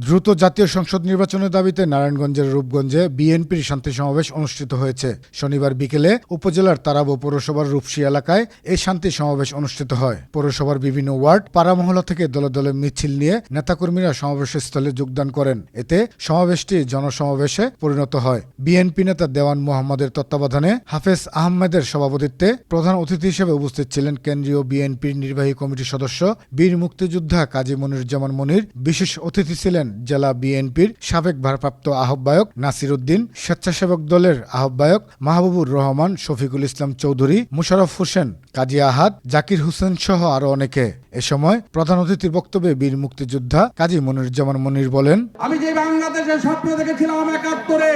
দ্রুত জাতীয় সংসদ নির্বাচনের দাবিতে নারায়ণগঞ্জের রূপগঞ্জে বিএনপির শান্তি সমাবেশ অনুষ্ঠিত হয়েছে। শনিবার বিকেলে উপজেলার তারাবো পৌরসভার রূপসী এলাকায় এই শান্তি সমাবেশ অনুষ্ঠিত হয়। পৌরসভার বিভিন্ন ওয়ার্ড পাড়া মহল্লা থেকে দলে দলে মিছিল নিয়ে নেতাকর্মীরা সমাবেশস্থলে যোগদান করেন। এতে সমাবেশটি জনসমাবেশে পরিণত হয়। বিএনপি নেতা দেওয়ান মোহাম্মদের তত্ত্বাবধানে হাফেজ আহমেদের সভাপতিত্বে প্রধান অতিথি হিসেবে উপস্থিত ছিলেন কেন্দ্রীয় বিএনপির নির্বাহী কমিটির সদস্য বীর মুক্তিযোদ্ধা কাজী মনিরুজ্জামান মনির। বিশেষ অতিথি ছিলেন জেলা বিএনপির সাবেক ভারপ্রাপ্ত আহ্বায়ক নাসির উদ্দিন স্বেচ্ছাসেবক দলের আহ্বায়ক মাহবুবুর রহমান, শফিকুল ইসলাম চৌধুরী, মুশারফ হোসেন, কাজী আহাদ, জাকির হোসেন সহ আরও অনেকে। এ সময় প্রধান অতিথির বক্তব্যে বীর মুক্তিযোদ্ধা কাজী মনিরুজ্জামান মনির বলেন, আমি যে বাংলাদেশের স্বপ্ন দেখেছিলাম একাত্তরে,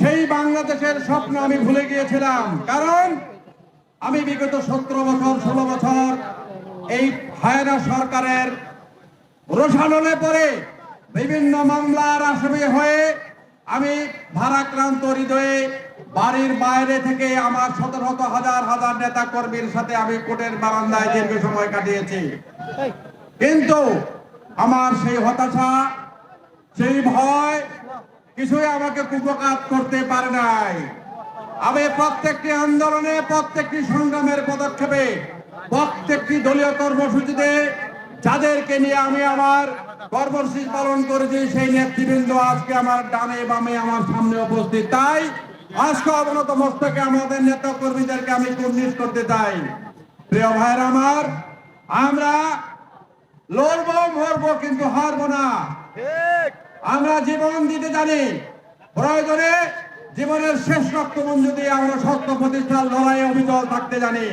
সেই বাংলাদেশের স্বপ্ন আমি ভুলে গিয়েছিলাম। কারণ আমি বিগত সতেরো বছর, ষোলো বছর এই হায়না সরকারের রোষানলে পরে বিভিন্ন মামলার আসামি হয়ে আমি ভারাক্রান্ত হৃদয়ে বাড়ির বাইরে থেকে আমার শত শত হাজার হাজার নেতা কর্মীর সাথে আমি কোর্টের বারান্দায় দীর্ঘ সময় কাটিয়েছি। কিন্তু আমার সেই হতাশা সেই ভয় কিছুই আমাকে কুপকাত করতে পারে নাই। আমি প্রত্যেকটি আন্দোলনে প্রত্যেকটি সংগ্রামের পদক্ষেপে প্রত্যেকটি দলীয় কর্মসূচিতে যাদেরকে নিয়ে আমি আমার কর্মসূচি পালন করেছি সেই নেতৃবৃন্দ আজকে আমার ডানে বামে আমার সামনে উপস্থিত। তাই আজকে অবনত মস্তকে আমাদের নেতা কর্মীদেরকে আমি কুর্নিশ করতে চাই। প্রিয় ভাইয়ের আমার আমরা লড়বো মরবো কিন্তু হারবো না। আমরা জীবন দিতে জানি প্রয়োজনে জীবনের শেষ রক্তবন্ধু দিয়ে আমরা সত্য প্রতিষ্ঠার লড়াইয়ে অবিচল থাকতে জানি।